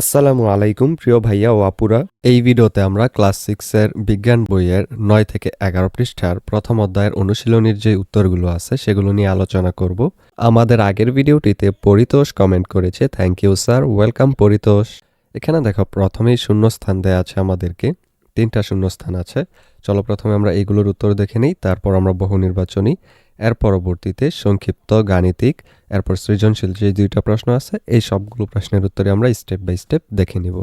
আসসালামু আলাইকুম, প্রিয় ভাইয়া ও আপুরা। এই ভিডিওতে আমরা ক্লাস সিক্সের বিজ্ঞান বইয়ের নয় থেকে এগারো পৃষ্ঠার প্রথম অধ্যায়ের অনুশীলনীর যে উত্তরগুলো আছে, সেগুলো নিয়ে আলোচনা করব। আমাদের আগের ভিডিওটিতে পরিতোষ কমেন্ট করেছে thank you sir welcome Paritosh. এখানে দেখো, প্রথমেই শূন্যস্থান দেয়া আছে আমাদেরকে। তিনটা শূন্যস্থান আছে। চলো প্রথমে আমরা এইগুলোর উত্তর দেখে নিই, তারপর আমরা বহু নির্বাচনী এর পরবর্তীতে সংক্ষিপ্ত গাণিতিক, এরপর সৃজনশীল যে দুইটা প্রশ্ন আছে, এই সবগুলো প্রশ্নের উত্তরে আমরা স্টেপ বাই স্টেপ দেখে নিব।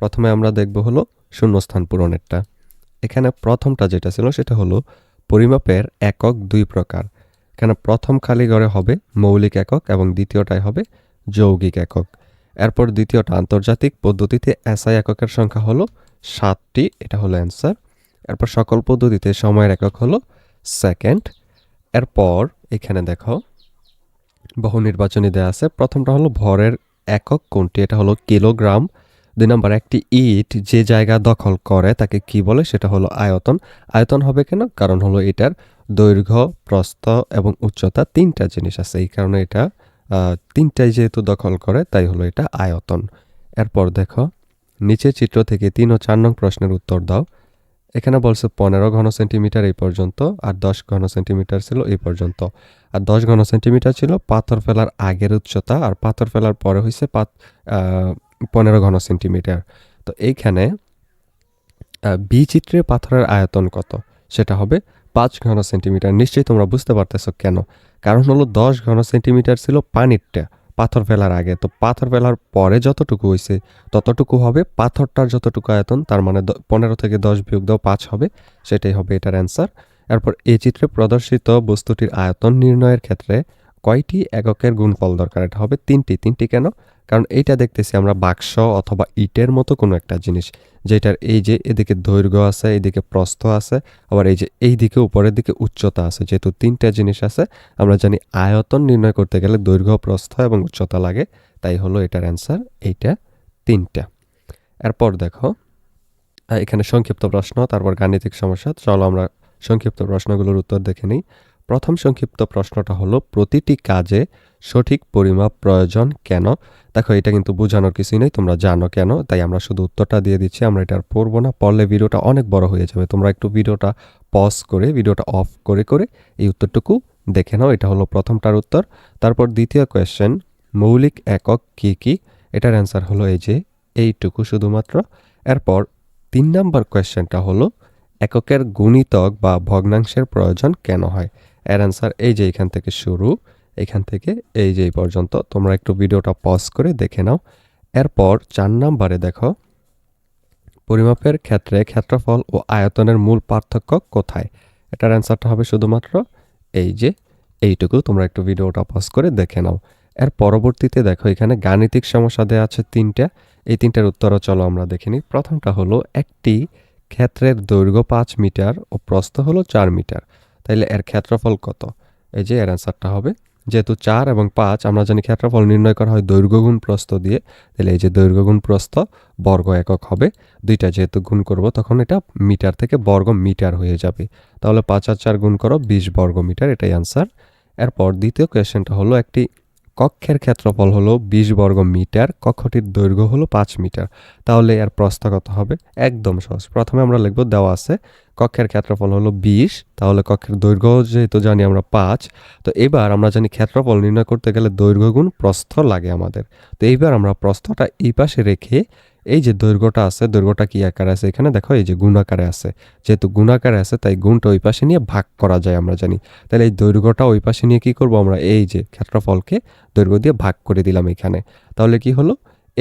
প্রথমে আমরা দেখব হলো শূন্যস্থান পূরণেরটা। এখানে প্রথমটা যেটা ছিল সেটা হলো পরিমাপের একক দুই প্রকার। এখানে প্রথম খালি ঘরে হবে মৌলিক একক এবং দ্বিতীয়টায় হবে যৌগিক একক। এরপর দ্বিতীয়টা আন্তর্জাতিক পদ্ধতিতে এসআই এককের সংখ্যা হলো সাতটি, এটা হলো অ্যান্সার এরপর সকল পদ্ধতিতে সময়ের একক হলো সেকেন্ড এরপর এখানে দেখো, বহু নির্বাচনী দেওয়া আছে। প্রথমটা হলো ভরের একক কোনটি? এটা হলো কিলোগ্রাম। দুই নম্বর, একটি ইট যে জায়গা দখল করে তাকে কি বলে? সেটা হলো আয়তন। আয়তন হবে কেন? কারণ হলো এটার দৈর্ঘ্য, প্রস্থ এবং উচ্চতা তিনটা জিনিস আছে। এই কারণে এটা তিনটাই যেহেতু দখল করে, তাই হলো এটা আয়তন। এরপর দেখো, নিচের চিত্র থেকে তিন ও চার নং প্রশ্নের উত্তর দাও। এখানে বলছে পনেরো ঘন সেন্টিমিটার এই পর্যন্ত আর দশ ঘন সেন্টিমিটার ছিল এই পর্যন্ত। আর দশ ঘন সেন্টিমিটার ছিল পাথর ফেলার আগের উচ্চতা আর পাথর ফেলার পরে হয়েছে পাত পনেরো ঘন সেন্টিমিটার। তো এইখানে আহ, বি চিত্রে পাথরের আয়তন কত? সেটা হবে পাঁচ ঘন সেন্টিমিটার। নিশ্চয়ই তোমরা বুঝতে পারতেছো কেন? কারণ হলো দশ ঘন সেন্টিমিটার ছিল পানিরটা। পাথর ফেলার আগে। তো পাথর ফেলার পরে যতটুকু হয়েছে ততটুকু হবে। পাথরটার যতটুকু আয়তন, তার মানে পনেরো থেকে দশ বিয়োগ দাও পাঁচ হবে, সেটাই হবে এটার অ্যান্সার এরপর এই চিত্রে প্রদর্শিত বস্তুটির আয়তন নির্ণয়ের ক্ষেত্রে কয়টি এককের গুণফল দরকার? এটা হবে তিনটি। তিনটি কেন? কারণ এইটা দেখতেছি আমরা বাক্স অথবা ইটের মতো কোনো একটা জিনিস, যেটার এই যে এদিকে দৈর্ঘ্য আছে, এদিকে প্রস্থ আছে, আবার এই যে এই দিকে উপরের দিকে উচ্চতা আছে, যেহেতু তিনটা জিনিস আছে, আমরা জানি আয়তন নির্ণয় করতে গেলে দৈর্ঘ্য, প্রস্থ এবং উচ্চতা লাগে। তাই হলো এটার অ্যান্সার এইটা তিনটা। এরপর দেখো এখানে সংক্ষিপ্ত প্রশ্ন, তারপর গাণিতিক সমস্যা। চলো আমরা সংক্ষিপ্ত প্রশ্নগুলোর উত্তর দেখে নিই। প্রথম সংক্ষিপ্ত প্রশ্নটা হলো, প্রতিটি কাজে সঠিক পরিমাপ প্রয়োজন কেন? দেখো, এটা কিন্তু বোঝানোর কিছুই নেই, তোমরা জানো কেন, তাই আমরা শুধু উত্তরটা দিয়ে দিচ্ছি, আমরা এটা আর পড়ব না, পড়লে ভিডিওটা অনেক বড় হয়ে যাবে। তোমরা একটু ভিডিওটা পজ করে, ভিডিওটা অফ করে করে এই উত্তরটুকু দেখে নাও, এটা হলো প্রথমটার উত্তর। তারপর দ্বিতীয় কোয়েশ্চেন মৌলিক একক কি কি? এটার অ্যান্সার হলো এই যে, এইটুকু শুধুমাত্র। এরপর তিন নাম্বার কোয়েশ্চেনটা হলো, এককের গুণিতক বা ভগ্নাংশের প্রয়োজন কেন হয়? এর অ্যান্সার এই যে এখান থেকে শুরু, এখান থেকে এই যে পর্যন্ত। তোমরা একটু ভিডিওটা পজ করে দেখে নাও। এরপর চার নাম্বারে দেখো, পরিমাপের ক্ষেত্রে ক্ষেত্রফল ও আয়তনের মূল পার্থক্য কোথায়? এটার অ্যান্সারটা হবে শুধুমাত্র এই যে, এইটুকু। তোমরা একটু ভিডিওটা পজ করে দেখে নাও। এর পরবর্তীতে দেখো, এখানে গাণিতিক সমস্যা দেওয়া আছে তিনটা। এই তিনটার উত্তরও চলো আমরা দেখে নিই। প্রথমটা হলো একটি ক্ষেত্রের দৈর্ঘ্য পাঁচ মিটার ও প্রস্থ হলো চার মিটার। তাইলে এর ক্ষেত্রফল কত? এই যে এর অ্যান্সারটা হবে, যেহেতু চার এবং পাঁচ আমরা জানি ক্ষেত্রফল নির্ণয় করা হয় দৈর্ঘ্য গুণ প্রস্থ দিয়ে তাহলে এই যে দৈর্ঘ্য গুণ প্রস্থ বর্গ একক হবে, দুইটা যেহেতু গুণ করব তখন এটা মিটার থেকে বর্গ মিটার হয়ে যাবে। তাহলে পাঁচ আর চার গুণ করো, বিশ বর্গ মিটার, এটাই অ্যান্সার। এরপর দ্বিতীয় কোয়েশ্চেনটা হলো একটি কক্ষের ক্ষেত্রফল হলো বিশ বর্গ মিটার, কক্ষটির দৈর্ঘ্য হলো পাঁচ মিটার। তাহলে এর প্রস্থ কত হবে? একদম সহজ। প্রথমে আমরা লিখব দেওয়া আছে কক্ষের ক্ষেত্রফল হলো বিশ, তাহলে কক্ষের দৈর্ঘ্য যেহেতু জানি আমরা পাঁচ, তো এবার আমরা জানি ক্ষেত্রফল নির্ণয় করতে গেলে দৈর্ঘ্য গুণ প্রস্থ লাগে আমাদের। তো এইবার আমরা প্রস্থটা এই পাশে রেখে এই যে দৈর্ঘ্যটা আছে, দৈর্ঘ্যটা কি আকারে আছে? এখানে দেখো এই যে গুণ আকারে আছে। যেহেতু গুণ আকারে আছে, তাই গুণটা ওই পাশে নিয়ে ভাগ করা যায় আমরা জানি। তাহলে এই দৈর্ঘ্যটা ওই পাশে নিয়ে কি করব আমরা? এই যে ক্ষেত্রফলকে দৈর্ঘ্য দিয়ে ভাগ করে দিলাম এখানে। তাহলে কি হলো?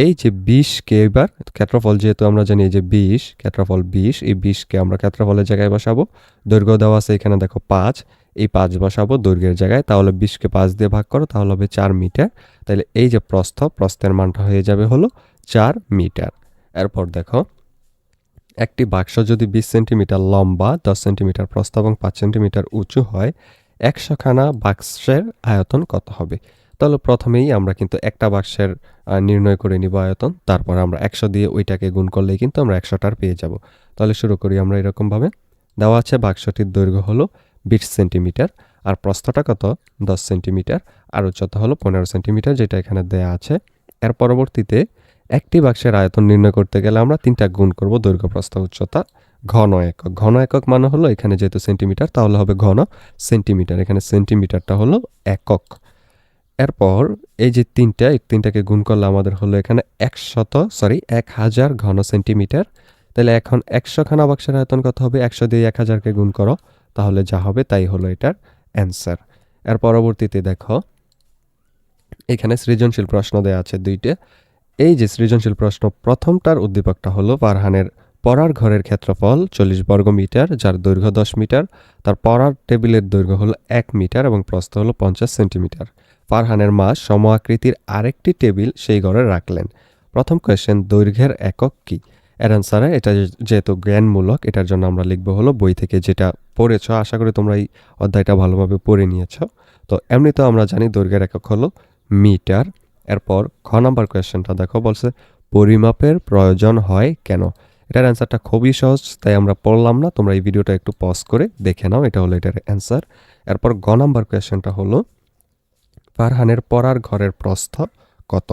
এই যে বিশকে এবার, ক্ষেত্রফল যেহেতু আমরা জানি এই যে বিশ ক্ষেত্রফল বিশ এই বিশকে আমরা ক্ষেত্রফলের জায়গায় বসাবো। দৈর্ঘ্য দেওয়া আছে এখানে দেখো পাঁচ, এই পাঁচ বসাবো দৈর্ঘ্যের জায়গায়। তাহলে বিশকে পাঁচ দিয়ে ভাগ করো, তাহলে হবে চার মিটার। তাহলে এই যে প্রস্থ, প্রস্থের মানটা হয়ে যাবে হলো চার মিটার। এরপর দেখো, একটি বাক্স যদি বিশ সেন্টিমিটার লম্বা, দশ সেন্টিমিটার প্রস্থ এবং পাঁচ সেন্টিমিটার উঁচু হয় একশোখানা বাক্সের আয়তন কত হবে? তাহলে প্রথমেই আমরা কিন্তু একটা বাক্সের নির্ণয় করে নিব আয়তন। তারপর আমরা একশো দিয়ে ওইটাকে গুণ করলেই কিন্তু আমরা একশোটার পেয়ে যাব। তাহলে শুরু করি আমরা এরকমভাবে। দেওয়া আছে বাক্সটির দৈর্ঘ্য হলো বিশ সেন্টিমিটার আর প্রস্থটা কত? দশ সেন্টিমিটার। আর উচ্চতা হলো পনেরো সেন্টিমিটার যেটা এখানে দেয়া আছে। এর পরবর্তীতে একটি বাক্সের আয়তন নির্ণয় করতে গেলে আমরা তিনটা গুণ করব দৈর্ঘ্য, প্রস্থ, উচ্চতা। ঘন একক। ঘন একক মানে হলো এখানে যেহেতু সেন্টিমিটার তাহলে হবে ঘন সেন্টিমিটার। এখানে সেন্টিমিটারটা হলো একক। এরপর এই যে তিনটা, এই তিনটাকে গুণ করলে আমাদের হলো এখানে একশত সরি এক হাজার ঘন সেন্টিমিটার তাহলে এখন একশো খানা বাক্সের আয়তন কত হবে? একশো দিয়ে এক হাজারকে গুণ করো, তাহলে যা হবে তাই হলো এটার অ্যান্সার এর পরবর্তীতে দেখো, এখানে সৃজনশীল প্রশ্ন দেওয়া আছে দুইটা। এই যে সৃজনশীল প্রশ্ন, প্রথমটার উদ্দীপকটা হলো ফারহানের পড়ার ঘরের ক্ষেত্রফল চল্লিশ বর্গ মিটার, যার দৈর্ঘ্য দশ মিটার। তার পড়ার টেবিলের দৈর্ঘ্য হলো এক মিটার এবং প্রস্থ হলো পঞ্চাশ সেন্টিমিটার। ফারহানের মা সম আকৃতির আরেকটি টেবিল সেই ঘরে রাখলেন। প্রথম কোয়েশ্চেন দৈর্ঘ্যের একক কি? এর অ্যান্সারে এটা যেহেতু জ্ঞানমূলক, এটার জন্য আমরা লিখব হলো বই থেকে যেটা পড়েছ, আশা করি তোমরা এই অধ্যায়টা ভালোভাবে পড়ে নিয়েছ। তো এমনিতেও আমরা জানি দৈর্ঘ্যের একক হলো মিটার। এরপর খ নাম্বার কোয়েশ্চেনটা দেখো, বলছে, পরিমাপের প্রয়োজন হয় কেন? এটার অ্যান্সারটা খুবই সহজ, তাই আমরা পড়লাম না, তোমরা এই ভিডিওটা একটু পজ করে দেখে নাও, এটা হলো এটার অ্যান্সার এরপর গ নাম্বার কোয়েশ্চেনটা হলো ফারহানের পড়ার ঘরের প্রস্থ কত?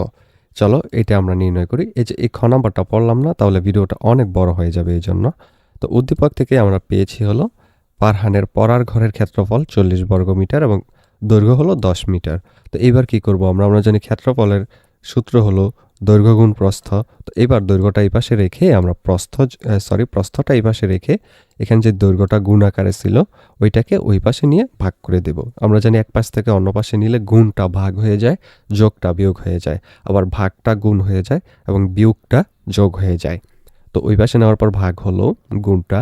চলো, এটা আমরা নির্ণয় করি। এই যে, এই খ নাম্বারটা পড়লাম না, তাহলে ভিডিওটা অনেক বড় হয়ে যাবে এই জন্য তো উদ্দীপক থেকে আমরা পেয়েছি হলো ফারহানের পড়ার ঘরের ক্ষেত্রফল চল্লিশ বর্গ মিটার এবং দৈর্ঘ্য হলো দশ মিটার। তো এবার কি করব আমরা? আমরা জানি ক্ষেত্রফলের সূত্র হলো দৈর্ঘ্য গুণ প্রস্থ, তো এবার দৈর্ঘ্যটা এই পাশে রেখে আমরা প্রস্থ সরি প্রস্থটা এই পাশে রেখে এখানে যে দৈর্ঘ্যটা গুণ আকারে ছিল, ওইটাকে ওই পাশে নিয়ে ভাগ করে দেব। আমরা জানি এক পাশ থেকে অন্য পাশে নিলে গুণটা ভাগ হয়ে যায়, যোগটা বিয়োগ হয়ে যায়, আবার ভাগটা গুণ হয়ে যায় এবং বিয়োগটা যোগ হয়ে যায়। তো ওই পাশে নেওয়ার পর ভাগ হলো গুণটা,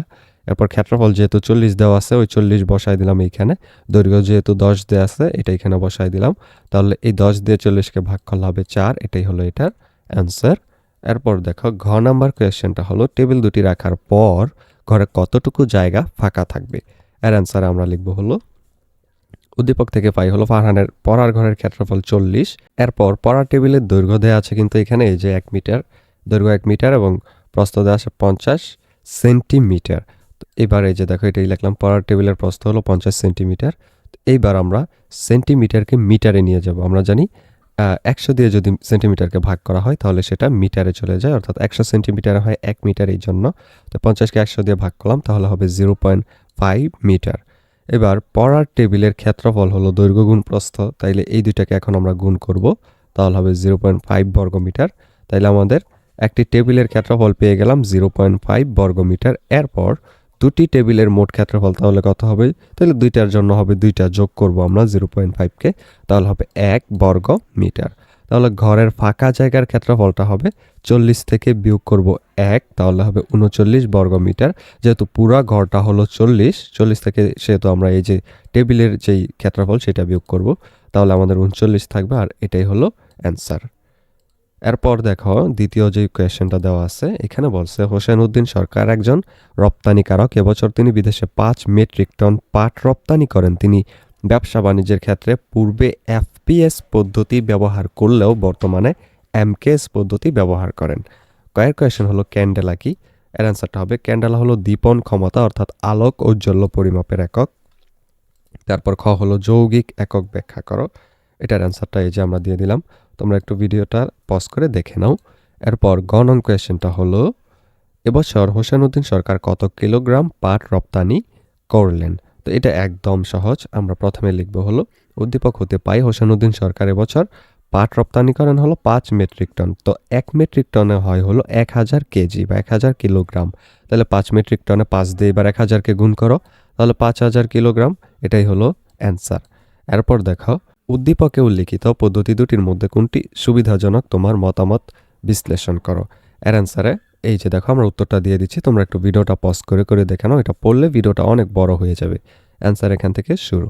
এরপর ক্ষেত্রফল যেহেতু চল্লিশ দেওয়া আছে, ওই চল্লিশ বসায় দিলাম এইখানে, দৈর্ঘ্য যেহেতু দশ দেওয়া আছে, এটা এখানে বসায় দিলাম, তাহলে এই দশ দিয়ে চল্লিশকে ভাগ করলে হবে চার, এটাই হলো এটার অ্যান্সার এরপর দেখো, ঘ নাম্বার কোয়েশ্চেনটা হলো টেবিল দুটি রাখার পর ঘরে কতটুকু জায়গা ফাঁকা থাকবে? এর অ্যান্সার আমরা লিখব হলো, উদ্দীপক থেকে পাই হলো ফারহানের পড়ার ঘরের ক্ষেত্রফল চল্লিশ। এরপর পড়ার টেবিলের দৈর্ঘ্য দেওয়া আছে কিন্তু এখানে এই যে এক মিটার, দৈর্ঘ্য এক মিটার এবং প্রস্থ দেওয়া আছে পঞ্চাশ সেন্টিমিটার। তো এবার এই যে দেখো, এটাই লিখলাম, পড়ার টেবিলের প্রস্থ হলো পঞ্চাশ সেন্টিমিটার। এইবার আমরা সেন্টিমিটারকে মিটারে নিয়ে যাব, আমরা জানি একশো দিয়ে যদি সেন্টিমিটারকে ভাগ করা হয়, তাহলে সেটা মিটারে চলে যায়, অর্থাৎ একশো সেন্টিমিটার হয় এক মিটার এই জন্য। তো পঞ্চাশকে একশো দিয়ে ভাগ করলাম, তাহলে হবে জিরো পয়েন্ট ফাইভ মিটার। এবার পড়ার টেবিলের ক্ষেত্রফল হলো দৈর্ঘ্য গুণ প্রস্থ, তাইলে এই দুইটাকে এখন আমরা গুণ করব, তাহলে হবে জিরো পয়েন্ট ফাইভ বর্গ মিটার তাইলে আমাদের একটি টেবিলের ক্ষেত্রফল পেয়ে গেলাম জিরো পয়েন্ট ফাইভ বর্গ মিটার এরপর দুটি টেবিলের মোট ক্ষেত্রফল তাহলে কত হবে? তাহলে দুইটার জন্য হবে দুইটা যোগ করব আমরা জিরো পয়েন্ট ফাইভকে তাহলে হবে এক বর্গ মিটার। তাহলে ঘরের ফাঁকা জায়গার ক্ষেত্রফলটা হবে চল্লিশ থেকে বিয়োগ করব এক, তাহলে হবে উনচল্লিশ বর্গ মিটার। যেহেতু পুরা ঘরটা হলো চল্লিশ চল্লিশ থেকে সেহেতু আমরা এই যে টেবিলের যেই ক্ষেত্রফল সেটা বিয়োগ করব, তাহলে আমাদের উনচল্লিশ থাকবে আর এটাই হলো অ্যান্সার এরপর দেখো, দ্বিতীয় যে কোয়েশ্চেনটা দেওয়া আছে, এখানে বলছে হোসেন উদ্দিন সরকার একজন রপ্তানিকারক এবছর তিনি বিদেশে পাঁচ মেট্রিক টন পাট রপ্তানি করেন। তিনি ব্যবসা বাণিজ্যের ক্ষেত্রে পূর্বে এফপিএস পদ্ধতি ব্যবহার করলেও বর্তমানে এমকেএস পদ্ধতি ব্যবহার করেন। কয়েক কোয়েশ্চেন হলো, ক্যান্ডেলা কি? এর অ্যান্সারটা হবে, ক্যান্ডেলা হলো দীপন ক্ষমতা, অর্থাৎ আলোক ঔজ্জ্বল্য পরিমাপের একক। তারপর খ হলো, যৌগিক একক ব্যাখ্যা করো। এটার অ্যান্সারটা এই যে আমরা দিয়ে দিলাম। তোমরা একটু ভিডিওটা পজ করে দেখে নাও। এরপর গ নং কোয়েশ্চেনটা হলো, এবছর হোসেনউদ্দিন সরকার কত কিলোগ্রাম পাট রপ্তানি করলেন? তো এটা একদম সহজ। আমরা প্রথমে লিখব হলো, উদ্দীপক হতে পাই হোসেনউদ্দিন সরকার এবছর পাট রপ্তানি করেন হলো পাঁচ মেট্রিক টন। তো এক মেট্রিক টনে হয় হলো এক হাজার কেজি বা এক হাজার কিলোগ্রাম। তাহলে পাঁচ মেট্রিক টনে পাঁচ দিয়ে এবার এক হাজারকে গুণ করো। তাহলে পাঁচ হাজার কিলোগ্রাম, এটাই হলো অ্যান্সার এরপর দেখো উদ্দীপকে উল্লিখিত পদ্ধতি দুটির মধ্যে কোনটি সুবিধাজনক তোমার মতামত বিশ্লেষণ করো। এর অ্যান্সারে এই যে দেখো, আমরা উত্তরটা দিয়ে দিচ্ছি, তোমরা একটু ভিডিওটা পজ করে করে দেখে নাও, এটা পড়লে ভিডিওটা অনেক বড় হয়ে যাবে। অ্যান্সার এখান থেকে শুরু।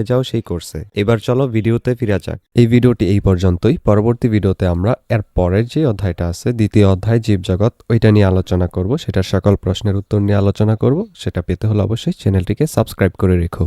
হয়ে যাও সেই কোর্সে এবার চলো ভিডিওতে ফিরে যাক। এই ভিডিওটি এই পর্যন্তই। পরবর্তী ভিডিওতে আমরা এর পরের যে অধ্যায়টা আছে, দ্বিতীয় অধ্যায়, জীবজগৎ, ওইটা নিয়ে আলোচনা করব। সেটার সকল প্রশ্নের উত্তর নিয়ে আলোচনা করব। সেটা পেতে হলে অবশ্যই চ্যানেলটিকে সাবস্ক্রাইব করে রেখো।